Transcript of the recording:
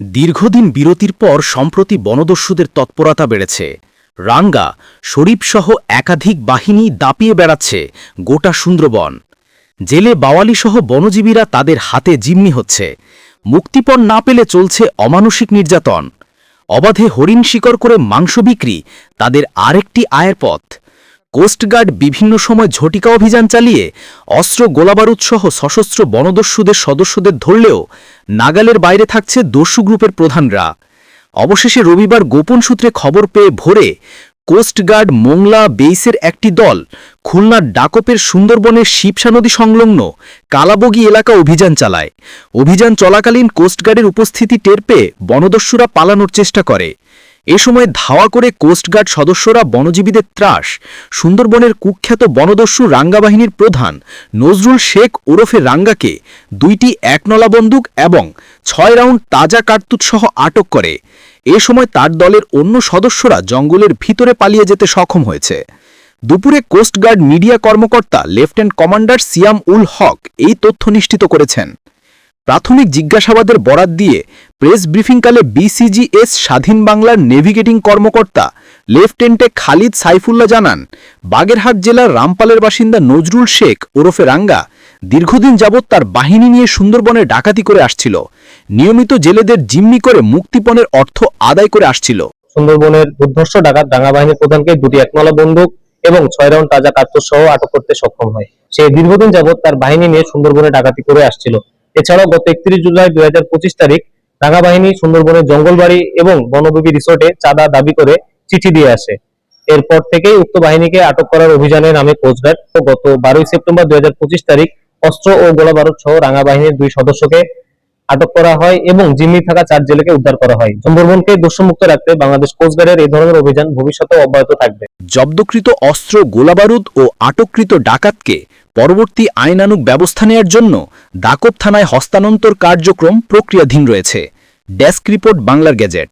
দীর্ঘদিন বিরতির পর সম্প্রতি বনদস্যুদের তৎপরতা বেড়েছে। রাঙ্গা, শরীফসহ একাধিক বাহিনী দাপিয়ে বেড়াচ্ছে গোটা সুন্দরবন। জেলে বাওয়ালিসহ বনজীবীরা তাদের হাতে জিম্মি হচ্ছে। মুক্তিপণ না পেলে চলছে অমানসিক নির্যাতন। অবাধে হরিণ শিকর করে মাংস বিক্রি তাদের আরেকটি আয়ের পথ। কোস্টগার্ড বিভিন্ন সময় ঝটিকা অভিযান চালিয়ে অস্ত্র গোলাবারুদসহ সশস্ত্র বনদস্যুদের সদস্যদের ধরলেও নাগালের বাইরে থাকছে দস্যু গ্রুপের প্রধানরা। অবশেষে রবিবার গোপন সূত্রে খবর পেয়ে ভোরে কোস্টগার্ড মোংলা বেইসের একটি দল খুলনার ডাকপের সুন্দরবনের শিবসা নদী সংলগ্ন কালাবগি এলাকা অভিযান চালায়। অভিযান চলাকালীন কোস্টগার্ডের উপস্থিতি টের পেয়ে বনদস্যুরা পালানোর চেষ্টা করে। এ সময় ধাওয়া করে কোস্টগার্ড সদস্যরা বনজীবীদের ত্রাস। সুন্দরবনের কুখ্যাত বনদস্যু রাঙ্গা বাহিনীর প্রধান নজরুল শেখ ওরফে রাঙ্গাকে দুইটি একনলা বন্দুক এবং ছয় রাউন্ড তাজা কার্তুৎসহ আটক করে। এ সময় তার দলের অন্য সদস্যরা জঙ্গলের ভিতরে পালিয়ে যেতে সক্ষম হয়েছে। দুপুরে কোস্টগার্ড মিডিয়া কর্মকর্তা লেফটেন্যান্ট কমান্ডার সিয়াম উল হক এই তথ্য নিশ্চিত করেছেন। প্রাথমিক জিজ্ঞাসাবাদের বরাত দিয়ে প্রেস ব্রিফিংকালে বিসিজিএস স্বাধীন বাংলার নেভিগেটিং কর্মকর্তা লেফটেন্টে খালিদ সাইফুল্লাহ জানান, বাগেরহাট জেলার রামপালের বাসিন্দা নজরুল শেখ ওরফে রাঙ্গা দীর্ঘদিন যাবৎ তার বাহিনী নিয়ে সুন্দরবনে ডাকাতি করে আসছিল। নিয়মিত জেলেদের জিম্মি করে মুক্তিপণের অর্থ আদায় করে আসছিল। সুন্দরবনের দুর্ধর্ষ ডাকাত ডাঙ্গা বাহিনীর প্রধানকে দুটি একমালা বন্দুক এবং ছয় রাউন্ড তাজা কার্তুজ সহ আটক করতে সক্ষম হয়। সে দীর্ঘদিন যাবৎ তার বাহিনী নিয়ে সুন্দরবনে ডাকাতি করে আসছিল। এছাড়াও গত একত্রিশ জুলাই দুই হাজার পঁচিশ তারিখ নাগা বাহিনী সুন্দরবনের জঙ্গলবাড়ি এবং বনবিবি রিসোর্টে চাঁদা দাবি করে চিঠি দিয়ে আসে। এরপর থেকেই উক্ত বাহিনীকে আটক করার অভিযানে নামে কোস্টগার্ড ও গত বারোই সেপ্টেম্বর দুই হাজার পঁচিশ তারিখ অস্ত্র ও গোলা বারুদ সহ রাঙা বাহিনীর দুই সদস্যকে আটক করা হয় এবং জিম্মি থাকা চার জেলেকে উদ্ধার করা হয়। সুন্দরবনকে দোষমুক্ত রাখতে বাংলাদেশ কোস্টগার্ডের এই ধরনের অভিযান ভবিষ্যতে অব্যাহত থাকবে। জব্দকৃত অস্ত্র, গোলাবারুদ ও আটককৃত ডাকাতকে পরবর্তী আইনানুক ব্যবস্থা নেয়ার জন্য দাকব থানায় হস্তান্তর কার্যক্রম প্রক্রিয়াধীন রয়েছে। ডেস্ক রিপোর্ট বাংলার গেজেট